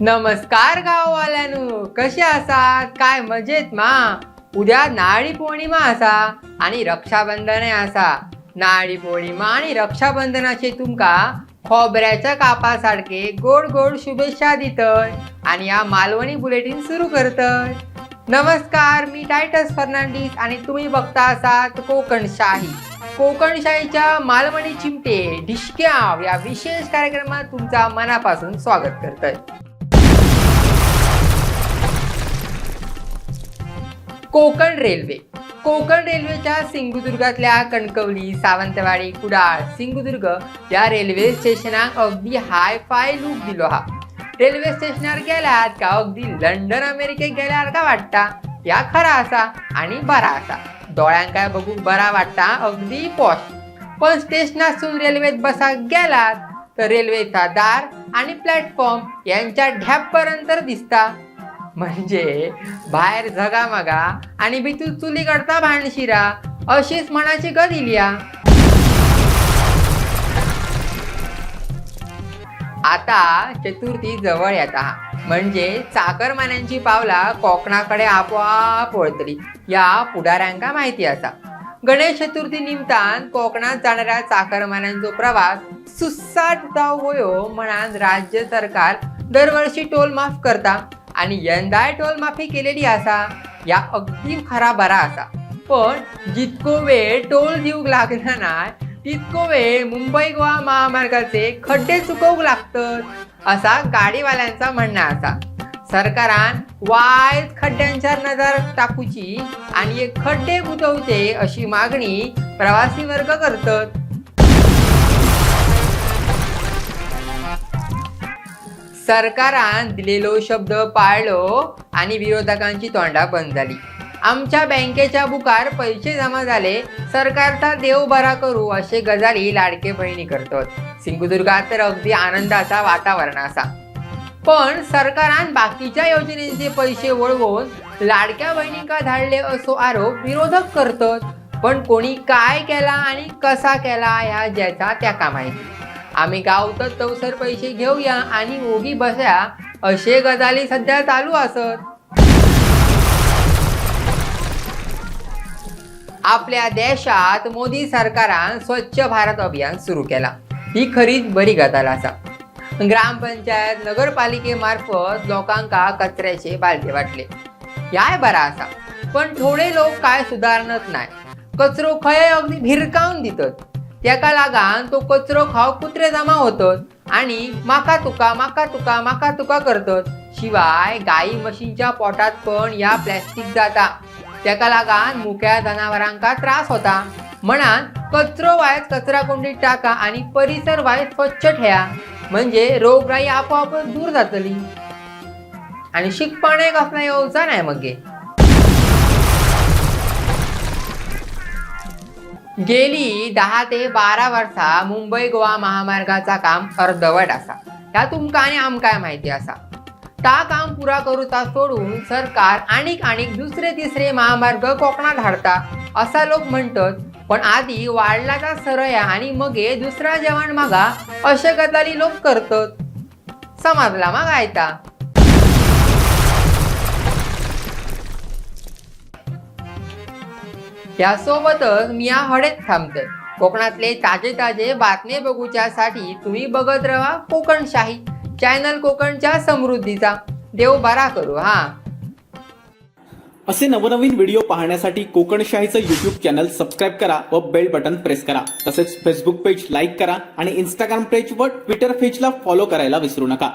नमस्कार गाववाल्यानो कसे आसात काय मजेत मा? उद्या नारळी पौर्णिमा असा आणि रक्षाबंधनय असा नारळी पौर्णिमा आणि रक्षाबंधनाचे तुमका खोबऱ्याच्या कापासारखे गोड गोड शुभेच्छा दितय आणि या मालवणी बुलेटिन सुरू करतय. नमस्कार मी टायटस फर्नांडिस आणि तुम्ही बघता असात कोकणशाही कोकणशाहीच्या मालवणी चिमटे ढिशक्याव या विशेष कार्यक्रमात तुमचा मनापासून स्वागत करतय. कोकण रेल्वे. कोकण रेल्वेच्या सिंधुदुर्गातल्या कणकवली सावंतवाडी कुडाळ सिंधुदुर्ग या रेल्वे स्टेशनाक अगदी हाय फाय लूक दिलो हा. रेल्वे स्टेशनार गेल्यात का अगदी लंडन अमेरिकेक गेल्यार का वाटता? या खरा असा आणि बरा असा. दोळ्यांक काय बघूक बरा वाटता अगदी पॉश पण स्टेशनासून रेल्वेत बसा गेलात तर रेल्वेचा दार आणि प्लॅटफॉर्म यांच्या ढॅबपर्यंत दिसता. म्हणजे बाहेर झगामगा आणि भितून चुली करता भांडशिरा अशीच मनाची ग इलिया. आता चतुर्थी जवळ येता म्हणजे चाकरमान्यांची पावला कोकणाकडे आपोआप वळतली. या पुढाऱ्यांका माहिती असा. गणेश चतुर्थी निमतान कोकणात जाणाऱ्या चाकरमान्यांचो प्रवास सुसाट जाव होयो म्हणान राज्य सरकार दरवर्षी टोल माफ करता. आणि यंदाय टोल माफी केलेली असा या अगदी खरा बरा असा. पण जितको वेळ टोल देऊक लागणार नाय तितको वेळ मुंबई गोवा महामार्गाचे खड्डे चुकवूक लागतात असा गाडीवाल्यांचा म्हणणं असा. सरकारान वायद खड्ड्यांच्या नजर टाकूची आणि खड्डे बुजवचे अशी मागणी प्रवासी वर्ग करतात. सरकारान दिलेलो शब्द पाळलो आणि विरोधकांची तोंडा बंद झाली. आमच्या बँकेच्या बुकार पैसे जमा झाले सरकारचा देव बरा करू असे गजाली लाडके बहिणी करतात. सिंधुदुर्गात तर अगदी आनंदाचा वातावरण असा. पण सरकारान बाकीच्या योजनेचे पैसे वळवून लाडक्या बहिणींका धाडले असो आरोप विरोधक करतात. पण कोणी काय केला आणि कसा केला ह्या ज्याचा त्या माहिती. आम्ही गावतच तवसर पैसे घेऊया आणि ओगी बसया असे गजाली सध्या चालू असत. आपल्या देशात मोदी सरकारान स्वच्छ भारत अभियान सुरू केला. ही खरीच बरी गजाल असा ग्रामपंचायत नगरपालिकेमार्फत लोकांका कचऱ्याचे बालटे वाटले. याय बरा असा पण थोडे लोक काय सुधारणत नाही कचरो खय अगदी भिरकावून दितात. त्याका लागान तो कचरो खाव कुत्रे जमा होतत आणि माका तुका माका तुका माका तुका करतत शिवाय गाई म्हशींच्या पोटात पण या प्लॅस्टिक जाता. त्याका लागान मुक्या जनावरांका त्रास होता. म्हणान कचरो वायत कचरा कोंडीत टाका आणि परिसर वायत स्वच्छ ठेया म्हणजे रोगराई आपोआपच दूर जातली. आणि शिकपणे कसला येऊचा नाही मगे. गेली दहा ते बारा वर्षा मुंबई गोवा महामार्गाचा काम अर्धवट असा. ह्या तुमका आणि आमकाय माहिती असा? ता काम पुरा करूचा सोडून सरकार आणिक आणिक दुसरे तिसरे महामार्ग कोकणात हाडता असा लोक म्हणतात. पण आधी वाढलाचा सरया आणि मगे दुसरा जेवण मागा अशे गजाली लोक करतात. समजला मग आयता यासोबतच मी या हडेत थांबतोय कोकणातले ताजे ताजे बातमे बघूच्यासाठी तुम्ही बघत राहा कोकणशाही चॅनल कोकणच्या समृद्धीचा. देव बरा करू हा. असे नवनवीन व्हिडिओ पाहण्यासाठी कोकणशाहीचं युट्यूब चॅनल सबस्क्राईब करा व बेल बटन प्रेस करा. तसेच फेसबुक पेज लाईक करा आणि इंस्टाग्राम पेज व ट्विटर पेजला फॉलो करायला विसरू नका.